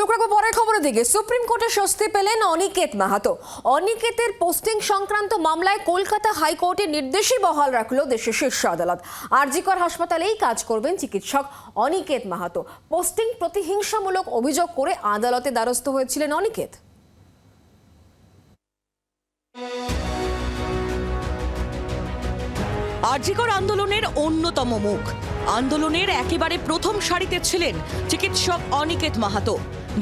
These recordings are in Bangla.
চোখ পরের খবরের দিকে। সুপ্রিম কোর্টে স্বস্তি পেলেন অনিকেত মাহাতো। অনিকেতের পোস্টিং সংক্রান্ত মামলায় কলকাতা হাইকোর্টের নির্দেশই বহাল রাখল দেশের শীর্ষ আদালত। আরজিকর হাসপাতালেই কাজ করবেন চিকিৎসক অনিকেত মাহাতো। পোস্টিং প্রতিহিংসামূলক অভিযোগ করে আদালতে দ্বারস্থ হয়েছিলেন অনিকেত। আরজিকর আন্দোলনের অন্যতম মুখ। আন্দোলনের একেবারে প্রথম সারিতে ছিলেন চিকিৎসক অনিকেত মাহাতো।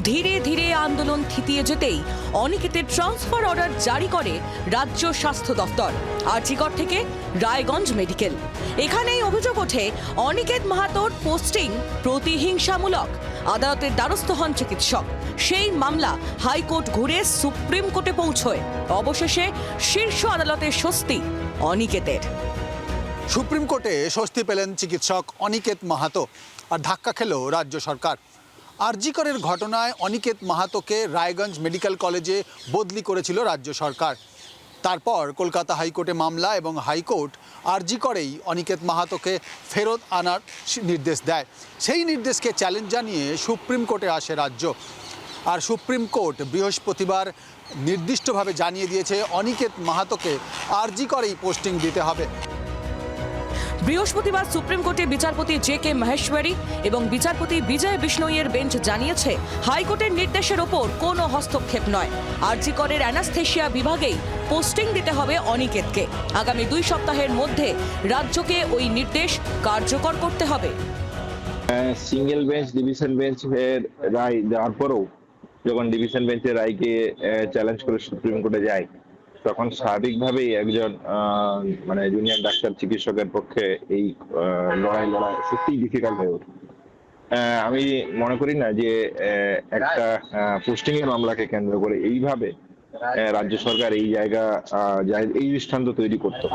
ধীরে ধীরে আন্দোলন থিতিয়ে যেতেই অনিকেতের ট্রান্সফার অর্ডার জারি করে রাজ্য স্বাস্থ্য দপ্তর আরজিকর থেকে রায়গঞ্জ মেডিকেল। এখানেই অভিযোগ ওঠে, অনিকেত মাহাতোর পোস্টিং প্রতিহিংসামূলক। আদালতের দ্বারস্থ হন চিকিৎসক। সেই মামলা হাইকোর্ট ঘুরে সুপ্রিম কোর্টে পৌঁছয়। অবশেষে শীর্ষ আদালতের স্বস্তি অনিকেতের। সুপ্রিম কোর্টে স্বস্তি পেলেন চিকিৎসক অনিকেত মাহাতো। আর ধাক্কা খেল রাজ্য সরকার। আরজিকরের ঘটনায় অনিকেত মাহাতোকে রায়গঞ্জ মেডিকেল কলেজে বদলি করেছিল রাজ্য সরকার। তারপর কলকাতা হাইকোর্টে মামলা এবং হাইকোর্ট আরজি করেই অনিকেত মাহাতোকে ফেরত আনার নির্দেশ দেয়। সেই নির্দেশকে চ্যালেঞ্জ জানিয়ে সুপ্রিম কোর্টে আসে রাজ্য। আর সুপ্রিম কোর্ট বৃহস্পতিবার নির্দিষ্টভাবে জানিয়ে দিয়েছে, অনিকেত মাহাতোকে আরজি করেই পোস্টিং দিতে হবে। বৃহস্পতিবার সুপ্রিম কোর্টে বিচারপতি জে কে মহেশ্বরী এবং বিচারপতি বিজয় বিষ্ণইয়ের বেঞ্চ জানিয়েছে, হাইকোর্টের নির্দেশের ওপর কোনো হস্তক্ষেপ নয়। আরজিকরের অ্যানাস্থেশিয়া বিভাগেই পোস্টিং দিতে হবে অনিকেতকে। আগামী দুই সপ্তাহের মধ্যে রাজ্যকে ওই নির্দেশ কার্যকর করতে হবে। সিঙ্গেল বেঞ্চ, ডিভিশন বেঞ্চ এর রায় দেওয়ার পরেও যখন ডিভিশন বেঞ্চের রায়কে চ্যালেঞ্জ করে সুপ্রিম কোর্টে যায় তখন স্বাভাবিকভাবেই একজন মানে জুনিয়র ডাক্তার চিকিৎসকের পক্ষে এই লড়াই লড়াই সত্যিই ডিফিকাল্ট হয়ে ওঠে। আহ, আমি মনে করি না যে একটা পোস্টিং এর মামলাকে কেন্দ্র করে এইভাবে রাজ্য সরকার এই জায়গা এই দৃষ্টান্ত তৈরি করতো।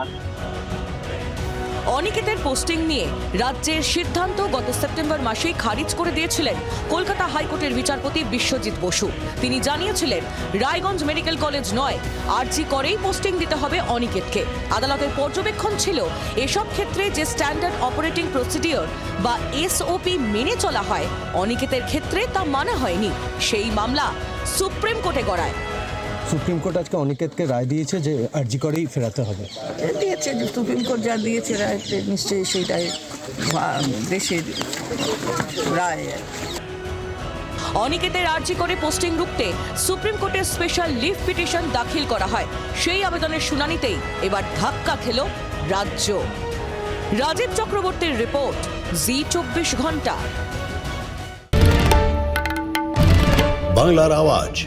অনিকেতের পোস্টিং নিয়ে রাজ্যের সিদ্ধান্ত গত সেপ্টেম্বর মাসেই খারিজ করে দিয়েছিলেন কলকাতা হাইকোর্টের বিচারপতি বিশ্বজিৎ বসু। তিনি জানিয়েছিলেন, রায়গঞ্জ মেডিকেল কলেজ নয়, আরজি করেই পোস্টিং দিতে হবে অনিকেতকে। আদালতের পর্যবেক্ষণ ছিল, এসব ক্ষেত্রে যে স্ট্যান্ডার্ড অপারেটিং প্রসিডিওর বা এসওপি মেনে চলা হয়, অনিকেতের ক্ষেত্রে তা মানা হয়নি। সেই মামলা সুপ্রিম কোর্টে গড়ায়। সুপ্রিম কোর্ট আজকে অনিকেতকে রায় দিয়েছে যে আর্জি করেই ফেরাতে হবে। দিয়েছে সুপ্রিম কোর্ট যা দিয়েছে রায়তে নিশ্চয়ই সেইটাই ভা- দেশের রায়। অনিকেতের আর্জি করে পোস্টিং রুখতে সুপ্রিম কোর্টে স্পেশাল লিভ পিটিশন দাখিল করা হয়। সেই আবেদনের শুনানিতেই এবার ধাক্কা খেল রাজ্য। রাজীব চক্রবর্তীর রিপোর্ট জি চব্বিশ ঘণ্টা। বাংলার আওয়াজ